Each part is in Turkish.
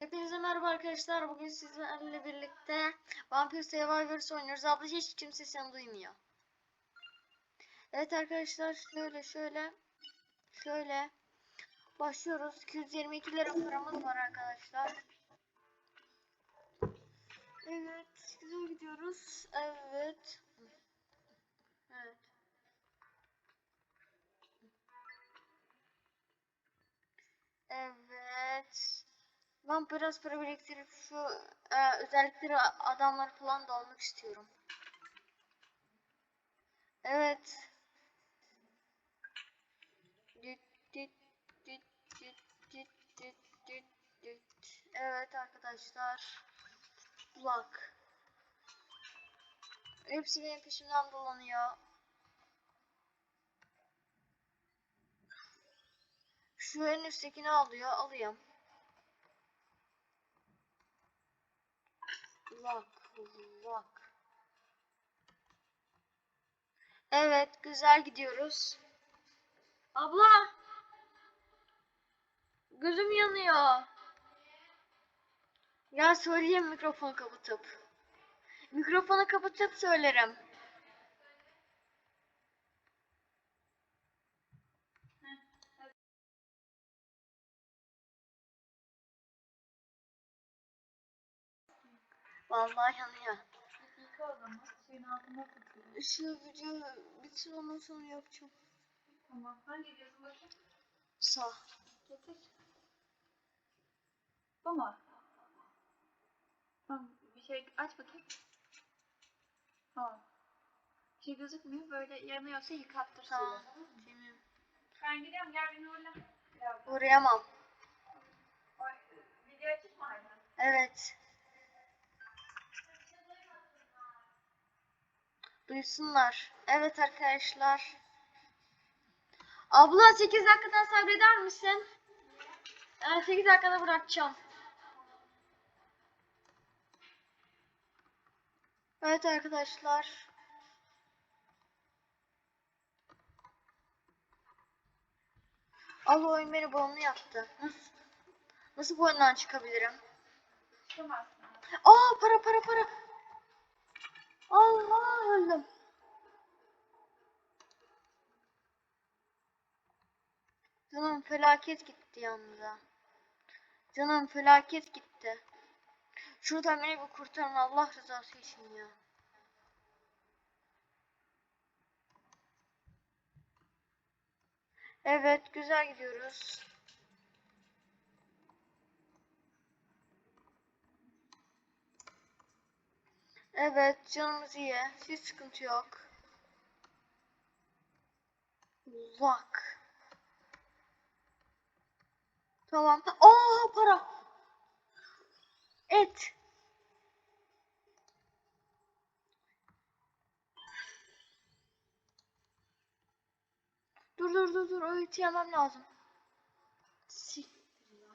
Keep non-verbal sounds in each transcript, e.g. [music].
Hepinize merhaba arkadaşlar. Bugün sizlerle birlikte Vampire Survivors oynuyoruz. Abla hiç kimse seni duymuyor. Evet arkadaşlar şöyle şöyle şöyle başlıyoruz. 222 lira paramız var arkadaşlar. Evet güzel gidiyoruz. Evet. Evet. Evet. Ben biraz para biriktirip şu e, özellikleri adamlar falan da almak istiyorum. Evet. Evet arkadaşlar. Bulak. Hepsi benim peşimden dolanıyor. Şu en üsttekini alıyor. Alayım. Lock, lock. Evet, güzel gidiyoruz. Abla! Gözüm yanıyor. Ya söyleyeyim mikrofonu kapatıp. Mikrofonu kapatıp söylerim. Vallahi yanıyor. Yıka o zaman. Suyun altına tutuyor. Şu video bitsin ondan sonra yapacağım. Tamam. Hangi gözün bakayım? Sağ. Getir. Bu mu? Tamam. Bir şey aç bakayım. Tamam. Bir şey gözükmüyor. Böyle yanıyorsa yıkattır Tamam. suyu. Tamam. Ben gidiyorum. Gel beni uğurla. Uğrayamam. Ay, Video açık mı hala? Evet. Duysunlar. Evet arkadaşlar. Abla 8 dakikadan sabreder misin? Ben 8 dakikada bırakacağım. Evet arkadaşlar. Allah oyun beni bağımlı yaptı. Nasıl, nasıl bu oyundan çıkabilirim? Çıkamazsın. Aa para para para. Allah öldüm. Canım felaket gitti yanımda. Canım felaket gitti. Şuradan beni bir kurtarın Allah rızası için ya. Evet güzel gidiyoruz. Evet canımız iyi. Hiç sıkıntı yok. Uzak. Tamam. Aa para. Et. Dur dur dur dur. O eti yemem lazım. Siktir ya.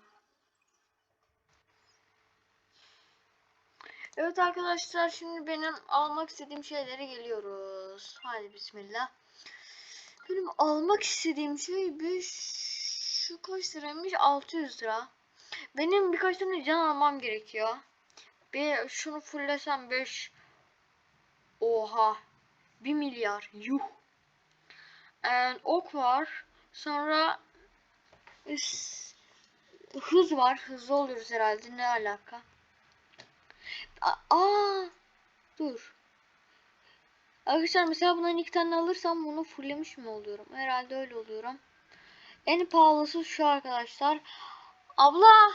Evet arkadaşlar şimdi benim almak istediğim şeylere geliyoruz. Hadi bismillah. Benim almak istediğim şey bir şu kaç liraymış? 600 lira. Benim birkaç tane can almam gerekiyor. Bir şunu fullesem 5 Oha. 1 milyar. Yuh. Ee, ok var. Sonra hız var. Hızlı oluyoruz herhalde. Ne alaka? Aa, dur. Arkadaşlar mesela bundan iki tane alırsam bunu fulllemiş mi oluyorum? Herhalde öyle oluyorum. En pahalısı şu arkadaşlar. Abla!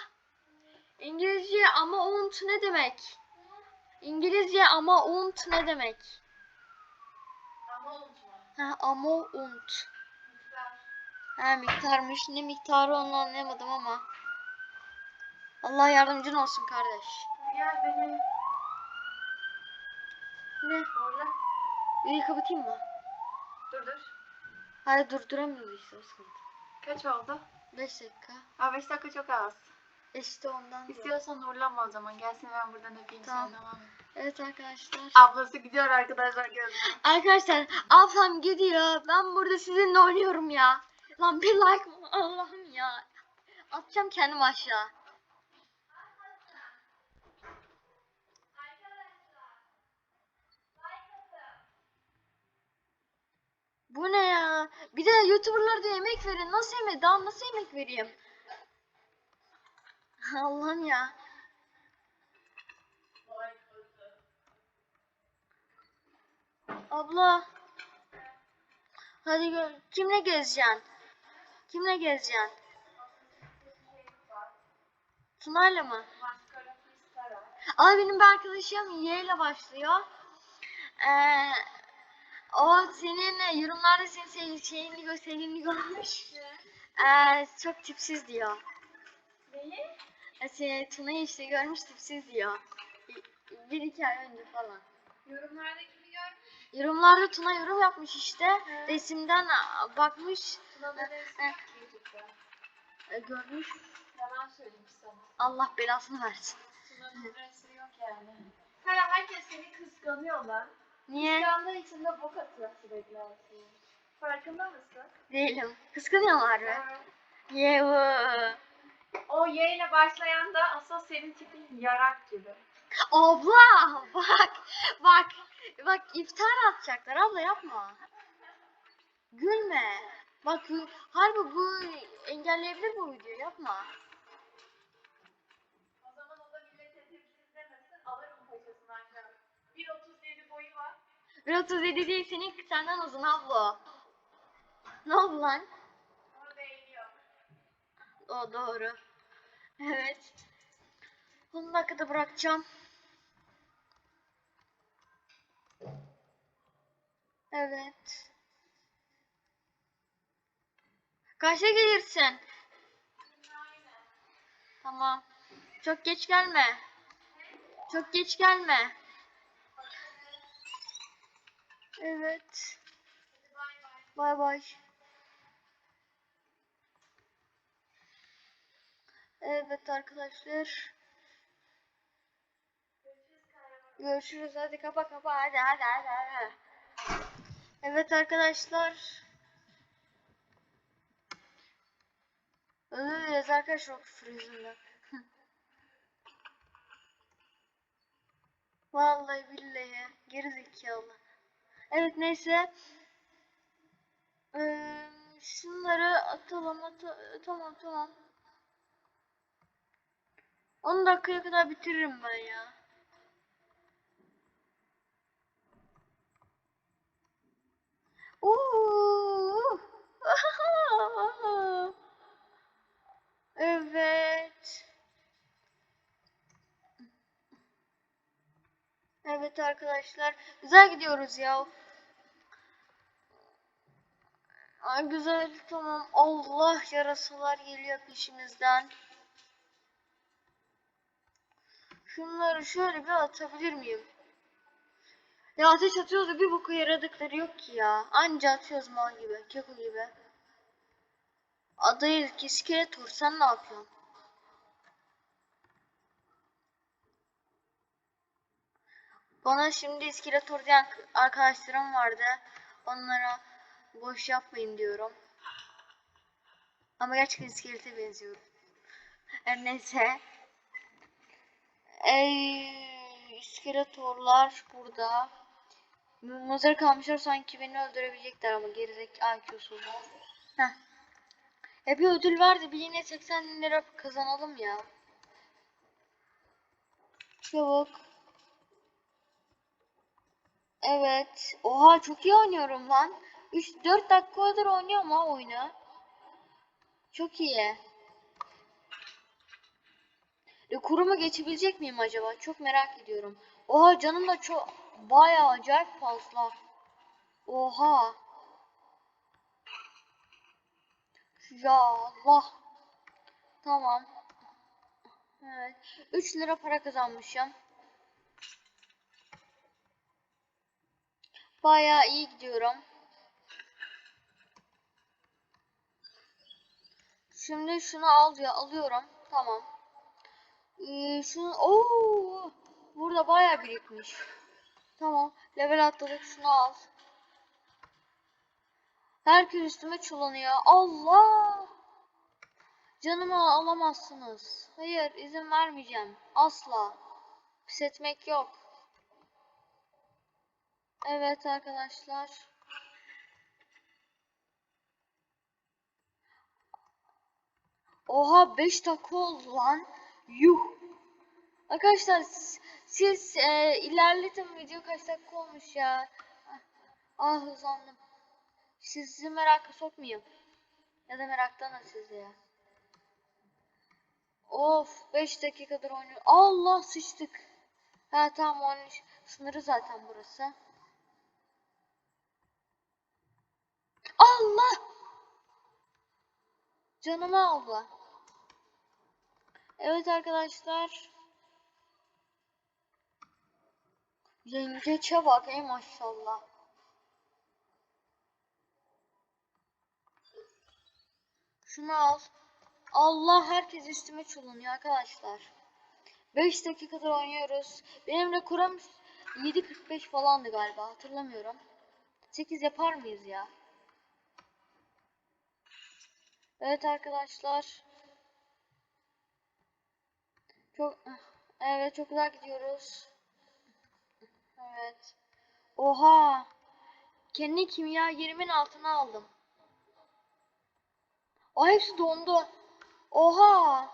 İngilizce ama unt ne demek? İngilizce ama unt ne demek? Ama unutma. Ha, ama unt. Ha miktarmış. Ne miktarı onu anlayamadım ama. Allah yardımcın olsun kardeş. Gel beni Ne? uğurla. İyi kapatayım mı? Dur dur. Hadi durduramıyoruz işte o sıkıntı. Kaç oldu? 5 dakika. Aa 5 dakika çok az. İşte ondan. İstiyorsan uğurlama o zaman. Gelsin ben buradan öpeyim Tamam. sen tamam mı? Evet arkadaşlar. Ablası gidiyor arkadaşlar gözüm. Arkadaşlar ablam gidiyor. Ben burada sizinle oynuyorum ya. Lan bir like Allah'ım ya. Atacağım kendimi aşağı. Bu ne ya? Bir de YouTuber'lar da yemek verin. Nasıl yemek? Daha nasıl yemek vereyim? Allah'ım ya. Abla. Hadi gö kimle gezeceksin? Kimle gezeceksin? Tuna'yla mı? Abi benim bir arkadaşım Y ile başlıyor. Ee, o senin yorumlarda senin sev- şeyini gö sevgilini görmüş. Ee, çok tipsiz diyor. Neyi? Ee, Seni Tuna'yı işte görmüş tipsiz diyor. Bir iki ay önce falan. Yorumlarda kimi görmüş? Yorumlarda Tuna yorum yapmış işte. He. Resimden bakmış. Tuna'da He. resmi YouTube'da. e, görmüş. Yalan söylemiş sana. Allah belasını versin. Tuna'nın resmi yok yani. Kara herkes seni kıskanıyor lan. Niye? Kıskandığı için de bok atıyor sürekli şeyi. Farkında mısın? Değilim. Kıskanıyorlar mı? Yeee. O Y ile başlayan da asıl senin tipin yarak gibi. Abla bak bak bak iftara atacaklar abla yapma. Gülme. Bak harbi bu engelleyebilir bu videoyu yapma. 1.37 boyu var. 1.37 değil senin senden uzun abla. Ne oldu lan? Onu beğeniyor. O doğru. Evet. 10 dakikada bırakacağım. Evet. Kaçta gelirsin? Tamam. Çok geç gelme. Çok geç gelme. Evet. Bay bay. Evet arkadaşlar. Görüşürüz. Hadi kapa kapa. Hadi hadi hadi hadi. Evet arkadaşlar. Özür dileriz arkadaşlar o küfür yüzünden. Vallahi billahi geri zekalı. Evet neyse. Ee, şunları atalım ata- tamam tamam. 10 dakikaya kadar bitiririm ben ya. [laughs] Evet. Evet arkadaşlar. Güzel gidiyoruz ya. Ay güzel tamam. Allah yarasalar geliyor peşimizden. Şunları şöyle bir atabilir miyim? Ya ateş atıyoruz da bir boku yaradıkları yok ki ya. Anca atıyoruz mal gibi, keko gibi. Adayı iskeletor sen ne yapıyorsun? Bana şimdi iskeletor diyen arkadaşlarım vardı. Onlara boş yapmayın diyorum. Ama gerçekten iskelete benziyorum. Her neyse. Ey iskeletorlar burada. Muzları kalmışlar sanki beni öldürebilecekler ama gerizek IQ'suz. Heh. E bir ödül verdi bir yine 80 lira kazanalım ya. Çabuk. Evet. Oha çok iyi oynuyorum lan. 3-4 dakikadır oynuyorum ha oyunu. Çok iyi. Rekorumu geçebilecek miyim acaba? Çok merak ediyorum. Oha canım da çok bayağı acayip fazla. Oha. Ya Allah. Tamam. Evet. 3 lira para kazanmışım. Bayağı iyi gidiyorum. Şimdi şunu al ya alıyorum. Tamam. Ee, şunu ooo burada bayağı birikmiş. Tamam. Level atladık. Şunu al. Herkes üstüme çullanıyor. Allah! Canımı alamazsınız. Hayır, izin vermeyeceğim. Asla. Pis etmek yok. Evet arkadaşlar. Oha 5 dakika oldu lan. Yuh. Arkadaşlar siz, siz e, ilerletin video kaç dakika olmuş ya. Ah uzandım. Sizi meraka sokmayayım. Ya da meraklanın sizi ya. Of 5 dakikadır oynuyor. Allah sıçtık. Ha tamam 13 sınırı zaten burası. Allah! Canımı aldı. Evet arkadaşlar. Yengeçe bak ey maşallah. Şunu al. Allah herkes üstüme çulunuyor arkadaşlar. 5 dakikadır oynuyoruz. Benim rekorum 7.45 falandı galiba hatırlamıyorum. 8 yapar mıyız ya? Evet arkadaşlar. Çok evet çok güzel gidiyoruz. Evet. Oha. Kendi kimya yerimin altına aldım. O hepsi dondu. Oha.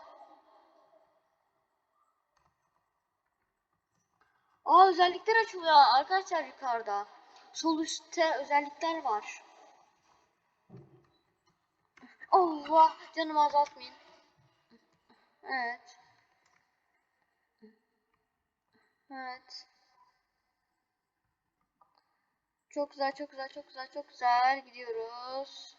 Aa özellikler açılıyor arkadaşlar yukarıda. Sol üstte özellikler var. Allah canımı azaltmayın. Evet. Evet. Çok güzel, çok güzel, çok güzel, çok güzel gidiyoruz.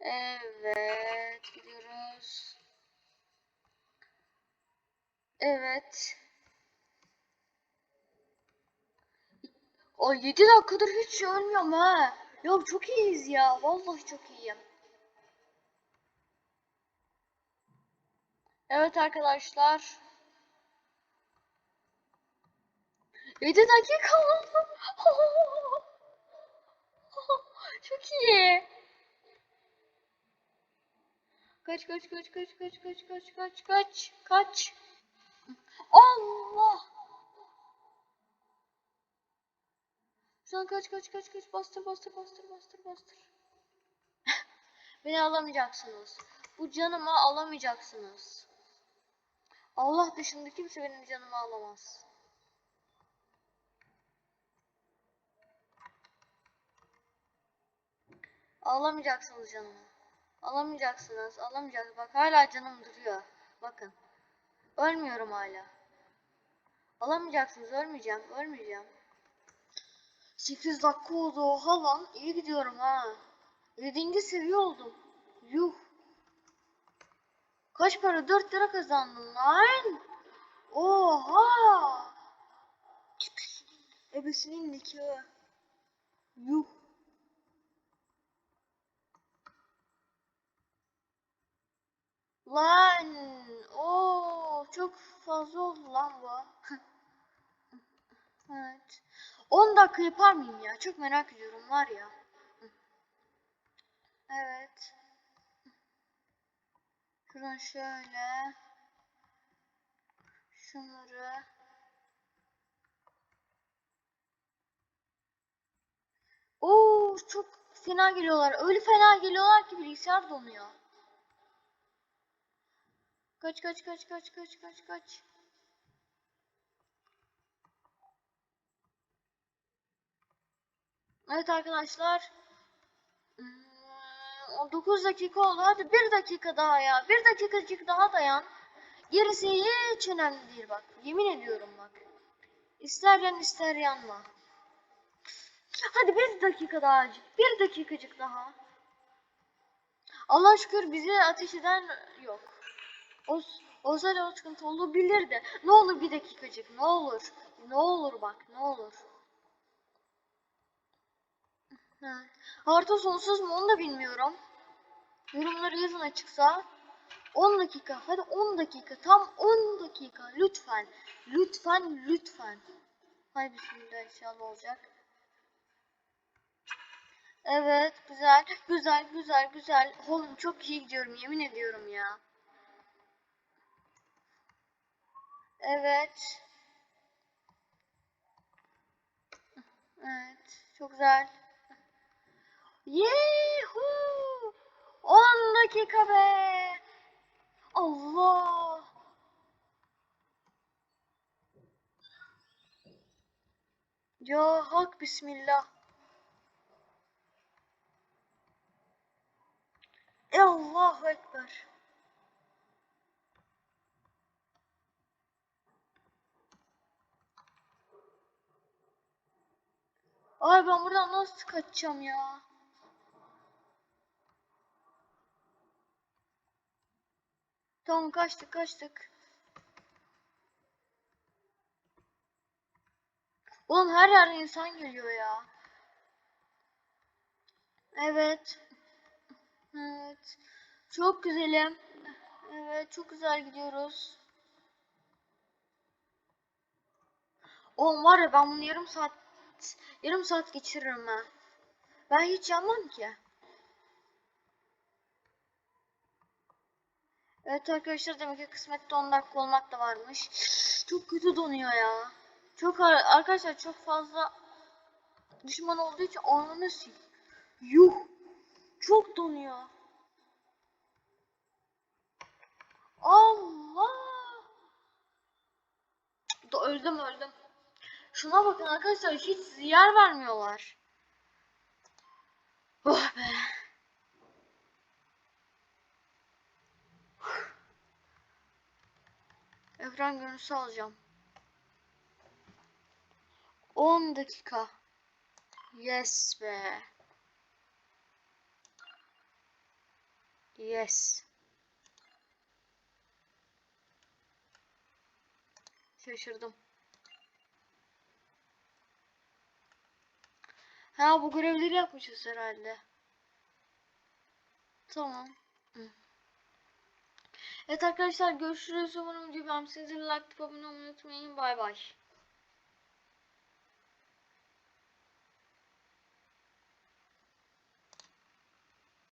Evet, gidiyoruz. Evet. O 7 dakikadır hiç ölmüyorum ha. Ya çok iyiyiz ya. Vallahi çok iyiyim. Evet arkadaşlar. 7 dakika oldu. [laughs] Çok iyi. Kaç kaç kaç kaç kaç kaç kaç kaç kaç kaç. Allah. Şu an kaç kaç kaç kaç bastır bastır bastır bastır bastır. [laughs] Beni alamayacaksınız. Bu canımı alamayacaksınız. Allah dışında kimse benim canımı alamaz. Alamayacaksınız canımı. Alamayacaksınız. Alamayacaksınız. Bak hala canım duruyor. Bakın. Ölmüyorum hala. Alamayacaksınız. Ölmeyeceğim. Ölmeyeceğim. 8 dakika oldu. Oha lan. İyi gidiyorum ha. 7. seviye oldum. Yuh. Kaç para? 4 lira kazandım lan. Oha. Ebesinin nikahı. Yuh. Lan. Oo, çok fazla oldu lan bu. [laughs] evet. 10 dakika yapar mıyım ya? Çok merak ediyorum var ya. Evet. Şuradan şöyle. Şunları. Oo çok fena geliyorlar. Öyle fena geliyorlar ki bilgisayar donuyor. Kaç kaç kaç kaç kaç kaç kaç. Evet arkadaşlar. Hmm, 9 dakika oldu. Hadi bir dakika daha ya. Bir dakikacık daha dayan. Gerisi hiç önemli değil bak. Yemin ediyorum bak. İster yan ister yanma. Hadi bir dakika daha. Bir dakikacık daha. Allah şükür bizi ateş eden yok. O, olsaydı o sıkıntı olabilirdi. Ne olur bir dakikacık ne olur. Ne olur bak ne olur. Ha. Harita sonsuz mu onu da bilmiyorum. Yorumları yazın açıksa. 10 dakika. Hadi 10 dakika. Tam 10 dakika. Lütfen. Lütfen. Lütfen. Hay bismillah inşallah olacak. Evet. Güzel. Güzel. Güzel. Güzel. Oğlum çok iyi gidiyorum. Yemin ediyorum ya. Evet. Evet. Çok güzel. Yehu! 10 dakika be. Allah. Ya hak bismillah. Allahu Ekber. Ay ben buradan nasıl kaçacağım ya? Tamam kaçtık kaçtık. Oğlum her yerden insan geliyor ya. Evet. Evet. Çok güzelim. Evet çok güzel gidiyoruz. Oğlum var ya ben bunu yarım saat yarım saat geçiririm ha. Ben hiç yanmam ki. Evet arkadaşlar demek ki kısmette 10 dakika olmak da varmış. Çok kötü donuyor ya. Çok ar- arkadaşlar çok fazla düşman olduğu için ananı sil. Yuh. Çok donuyor. Allah. Da öldüm öldüm. Şuna bakın arkadaşlar hiç yer vermiyorlar. Oh be. Ekran görüntüsü alacağım. 10 dakika. Yes be. Yes. Şaşırdım. Ha bu görevleri yapmışız herhalde. Tamam. Hı. Evet arkadaşlar görüşürüz. Umarım videoyu beğenmişsinizdir. Like abone olmayı unutmayın. Bay bay.